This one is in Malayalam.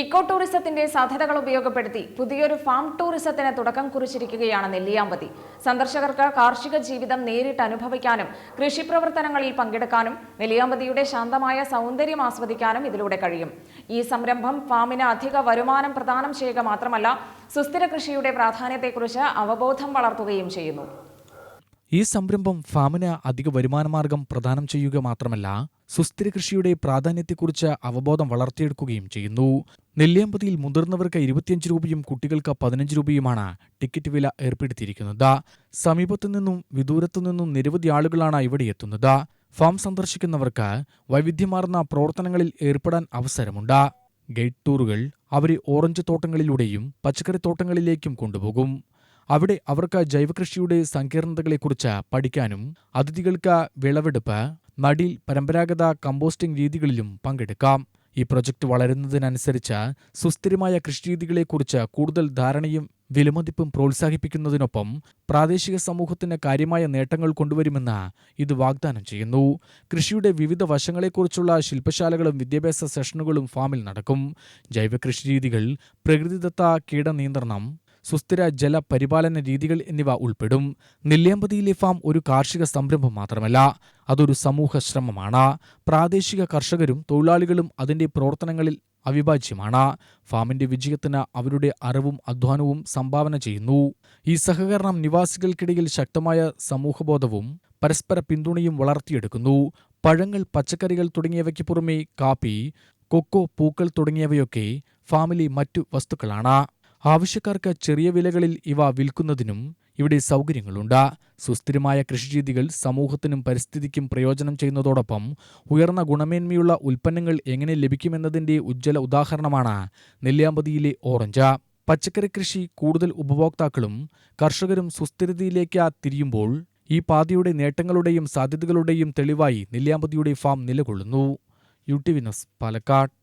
ഇക്കോ ടൂറിസത്തിന്റെ സാധ്യതകൾ ഉപയോഗപ്പെടുത്തി പുതിയൊരു ഫാം ടൂറിസത്തിന് തുടക്കം കുറിച്ചിരിക്കുകയാണ് നെല്ലിയാമ്പതി. സന്ദർശകർക്ക് കാർഷിക ജീവിതം നേരിട്ട് അനുഭവിക്കാനും കൃഷി പ്രവർത്തനങ്ങളിൽ പങ്കെടുക്കാനും നെല്ലിയാമ്പതിയുടെ ശാന്തമായ സൗന്ദര്യം ആസ്വദിക്കാനും ഇതിലൂടെ കഴിയും. ഈ സംരംഭം ഫാമിന് അധിക വരുമാനം പ്രദാനം ചെയ്യുക മാത്രമല്ല സുസ്ഥിര കൃഷിയുടെ പ്രാധാന്യത്തെക്കുറിച്ച് അവബോധം വളർത്തുകയും ചെയ്യുന്നു. ഈ സംരംഭം ഫാമിന് അധിക വരുമാനമാർഗം പ്രദാനം ചെയ്യുക മാത്രമല്ല സുസ്ഥിര കൃഷിയുടെ പ്രാധാന്യത്തെക്കുറിച്ച് അവബോധം വളർത്തിയെടുക്കുകയും ചെയ്യുന്നു. നെല്ലിയമ്പതിയിൽ മുതിർന്നവർക്ക് ഇരുപത്തിയഞ്ച് രൂപയും കുട്ടികൾക്ക് പതിനഞ്ച് രൂപയുമാണ് ടിക്കറ്റ് വില ഏർപ്പെടുത്തിയിരിക്കുന്നത്. സമീപത്തു നിന്നും വിദൂരത്തു നിന്നും നിരവധി ആളുകളാണ് ഇവിടെ എത്തുന്നത്. ഫാം സന്ദർശിക്കുന്നവർക്ക് വൈവിധ്യമാർന്ന പ്രവർത്തനങ്ങളിൽ ഏർപ്പെടാൻ അവസരമുണ്ട്. ഗൈഡ് ടൂറുകൾ അവരെ ഓറഞ്ച് തോട്ടങ്ങളിലൂടെയും പച്ചക്കറി തോട്ടങ്ങളിലേക്കും കൊണ്ടുപോകും. അവിടെ അവർക്ക് ജൈവകൃഷിയുടെ സങ്കീർണതകളെക്കുറിച്ച് പഠിക്കാനും അതിഥികൾക്ക് വിളവെടുപ്പ് നടീൽ പരമ്പരാഗത കമ്പോസ്റ്റിംഗ് രീതികളിലും പങ്കെടുക്കാം. ഈ പ്രൊജക്ട് വളരുന്നതിനനുസരിച്ച് സുസ്ഥിരമായ കൃഷിരീതികളെക്കുറിച്ച് കൂടുതൽ ധാരണയും വിലമതിപ്പും പ്രോത്സാഹിപ്പിക്കുന്നതിനൊപ്പം പ്രാദേശിക സമൂഹത്തിന് കാര്യമായ നേട്ടങ്ങൾ കൊണ്ടുവരുമെന്ന് ഇത് വാഗ്ദാനം ചെയ്യുന്നു. കൃഷിയുടെ വിവിധ വശങ്ങളെക്കുറിച്ചുള്ള ശില്പശാലകളും വിദ്യാഭ്യാസ സെഷനുകളും ഫാമിൽ നടക്കും. ജൈവ കൃഷിരീതികൾ പ്രകൃതിദത്ത കീടനിയന്ത്രണം സുസ്ഥിര ജല പരിപാലന രീതികൾ എന്നിവ ഉൾപ്പെടും. നെല്ലിയാമ്പതിയിലെ ഫാം ഒരു കാർഷിക സംരംഭം മാത്രമല്ല അതൊരു സമൂഹ ശ്രമമാണ്. പ്രാദേശിക കർഷകരും തൊഴിലാളികളും അതിന്റെ പ്രവർത്തനങ്ങളിൽ അവിഭാജ്യമാണ്. ഫാമിന്റെ വിജയത്തിന് അവരുടെ അറിവും അധ്വാനവും സംഭാവന ചെയ്യുന്നു. ഈ സഹകരണം നിവാസികൾക്കിടയിൽ ശക്തമായ സമൂഹബോധവും പരസ്പര പിന്തുണയും വളർത്തിയെടുക്കുന്നു. പഴങ്ങൾ പച്ചക്കറികൾ തുടങ്ങിയവയ്ക്ക് പുറമെ കാപ്പി കൊക്കോ പൂക്കൾ തുടങ്ങിയവയൊക്കെ ഫാമിലെ മറ്റു വസ്തുക്കളാണ്. ആവശ്യക്കാർക്ക് ചെറിയ വിലകളിൽ ഇവ വിൽക്കുന്നതിനും ഇവിടെ സൗകര്യങ്ങളുണ്ട്. സുസ്ഥിരമായ കൃഷിരീതികൾ സമൂഹത്തിനും പരിസ്ഥിതിക്കും പ്രയോജനം ചെയ്യുന്നതോടൊപ്പം ഉയർന്ന ഗുണമേന്മയുള്ള ഉൽപ്പന്നങ്ങൾ എങ്ങനെ ലഭിക്കുമെന്നതിന്റെ ഉജ്ജ്വല ഉദാഹരണമാണ് നെല്ലിയാമ്പതിയിലെ ഓറഞ്ച്. പച്ചക്കറി കൃഷി കൂടുതൽ ഉപഭോക്താക്കളും കർഷകരും സുസ്ഥിരതയിലേക്ക് തിരിയുമ്പോൾ ഈ പാതയുടെ നേട്ടങ്ങളുടെയും സാധ്യതകളുടെയും തെളിവായി നെല്ലിയാമ്പതിയുടെ ഫാം നിലകൊള്ളുന്നു. U T Vinas Palakkad.